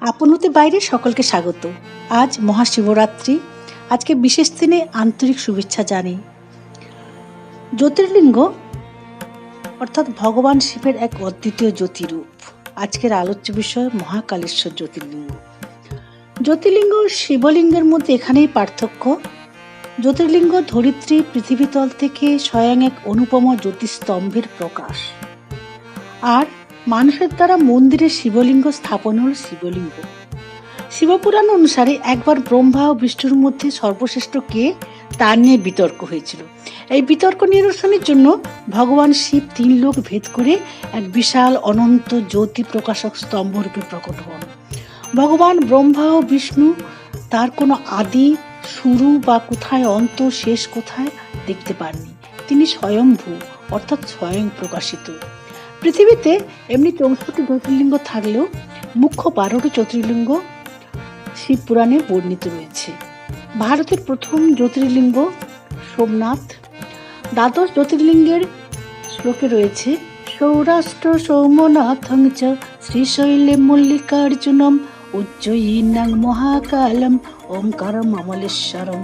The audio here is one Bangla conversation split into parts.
আপন হতে বাইরে সকলকে স্বাগত। আজ মহাশিবরাত্রি। আজকে বিশেষ দিনে আন্তরিক শুভেচ্ছা জানি। জ্যোতির্লিঙ্গ, অর্থাৎ ভগবান শিবের এক অদ্বিতীয় জ্যোতিরূপ। আজকের আলোচ্য বিষয় মহাকালেশ্বর জ্যোতির্লিঙ্গ। জ্যোতির্লিঙ্গ শিবলিঙ্গের মধ্যে এখানেই পার্থক্য। জ্যোতির্লিঙ্গ ধরিত্রী পৃথিবীতল থেকে স্বয়ং এক অনুপম জ্যোতিস্তম্ভের প্রকাশ। আর মানুষের দ্বারা মন্দিরে শিবলিঙ্গ স্থাপন হল শিবলিঙ্গ। শিবপুরাণ অনুসারে একবার ব্রহ্মা ও বিষ্ণুর মধ্যে সর্বশ্রেষ্ঠ কে, তা নিয়ে বিতর্ক হয়েছিল। এই বিতর্ক নিরসনের জন্য ভগবান শিব তিন লোক ভেদ করে এক বিশাল অনন্ত জ্যোতি প্রকাশক স্তম্ভরূপে প্রকট হন। ভগবান ব্রহ্মা ও বিষ্ণু তার কোনো আদি, শুরু বা কোথায়, অন্ত, শেষ কোথায় দেখতে পাননি। তিনি স্বয়ংভূ অর্থাৎ স্বয়ং প্রকাশিত। পৃথিবীতে এমনি চৌষট্টি জ্যোতির্লিঙ্গ থাকলেও মুখ্য বারোটি জ্যোতির্লিঙ্গ শিব পুরাণে বর্ণিত রয়েছে। ভারতের প্রথম জ্যোতির্লিঙ্গ সোমনাথ। দ্বাদশ জ্যোতির্লিঙ্গের শ্লোকে রয়েছে, সৌরাষ্ট্র সৌমনাথং চ শ্রীশৈলে মল্লিকার্জুনম উজ্জয়িনাং মহাকালম ওঙ্কারম অমলেশ্বরম।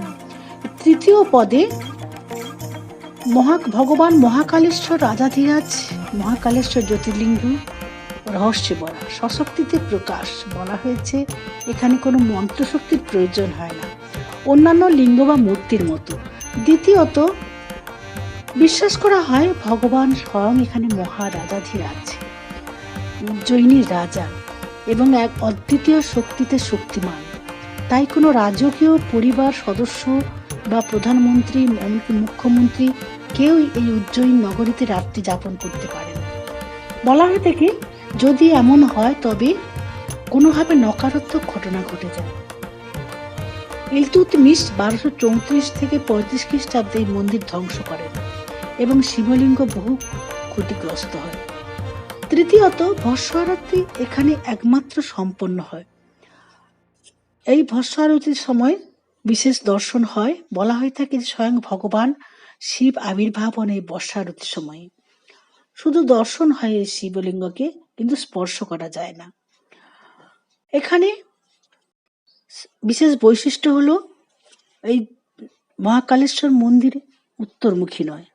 তৃতীয় পদে মহা ভগবান মহাকালেশ্বর, রাজাধিরাজ, মহাকালেশ্বর জ্যোতির্লিঙ্গ, রহস্যে বলা, সশক্তিতে প্রকাশ বলা হয়েছে। এখানে কোনো মন্ত্রশক্তির প্রয়োজন হয় না। অন্যান্য লিঙ্গ বা মূর্তির মতো। দ্বিতীয়ত, বিশ্বাস করা হয় ভগবান স্বয়ং এখানে মহারাজাধিরাজ উজ্জয়িনীর রাজা এবং এক অদ্বিতীয় শক্তিতে শক্তিমান। তাই কোনো রাজকীয় পরিবার সদস্য বা প্রধানমন্ত্রী মুখ্যমন্ত্রী কেউ এই উজ্জয়িন নগরীতে রাত্রি যাপন করতে পারে বলা হয়ে থাকে যদি এমন হয় তবে কোনোভাবে নকারাত্মক ঘটনা ঘটে যায়। ইলতুতমিশ বারোশো চৌত্রিশ থেকে পঁয়ত্রিশ খ্রিস্টাব্দে এই মন্দির ধ্বংস করেন এবং শিবলিঙ্গ বহু ক্ষতিগ্রস্ত হয়। তৃতীয়ত ভস্য আরতি এখানে একমাত্র সম্পন্ন হয়। এই ভস্য আরতির সময় বিশেষ দর্শন হয়। বলা হয়ে থাকে যে স্বয়ং ভগবান শিব আবির্ভাব হন এই বর্ষা সময়ে। শুধু দর্শন হয় এই শিবলিঙ্গকে, কিন্তু স্পর্শ করা যায় না। এখানে বিশেষ বৈশিষ্ট্য হলো এই মহাকালেশ্বর মন্দির উত্তরমুখী নয়।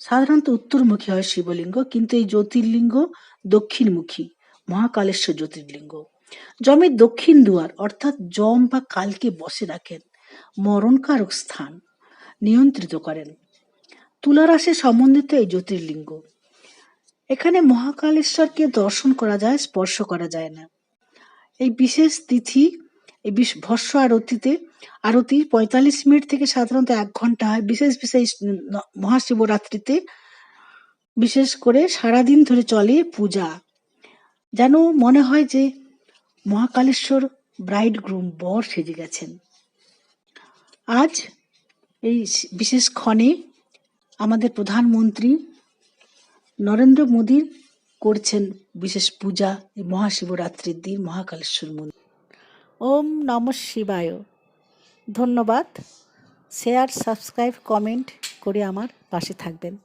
সাধারণত উত্তরমুখী হয় শিবলিঙ্গ, কিন্তু এই জ্যোতির্লিঙ্গ দক্ষিণমুখী, মহাকালেশ্বর জ্যোতির্লিঙ্গ। জমের দক্ষিণ দুয়ার, অর্থাৎ জম বা কালকে বসে রাখেন, মরণকারক স্থান নিয়ন্ত্রিত করেন। তুলারাশে সম্বন্ধিত এই জ্যোতির্লিঙ্গ। এখানে মহাকালেশ্বরকে দর্শন করা যায়, স্পর্শ করা যায় না। এই বিশেষ তিথি, এই বিশ ভস্য আরতিতে আরতি পঁয়তাল্লিশ মিনিট থেকে সাধারণত এক ঘণ্টা হয়। বিশেষ বিশেষ মহাশিবরাত্রিতে বিশেষ করে সারাদিন ধরে চলে পূজা। যেন মনে হয় যে মহাকালেশ্বর ব্রাইড গ্রুম বর সেজে গেছেন। আজ এই বিশেষ ক্ষণে আমাদের প্রধানমন্ত্রী নরেন্দ্র মোদীর করছেন বিশেষ পূজা মহাশিবরাত্রির দিন, মহাকালেশ্বর মন্দির। ওম নম শিবায়। ধন্যবাদ। শেয়ার, সাবস্ক্রাইব, কমেন্ট করে আমার পাশে থাকবেন।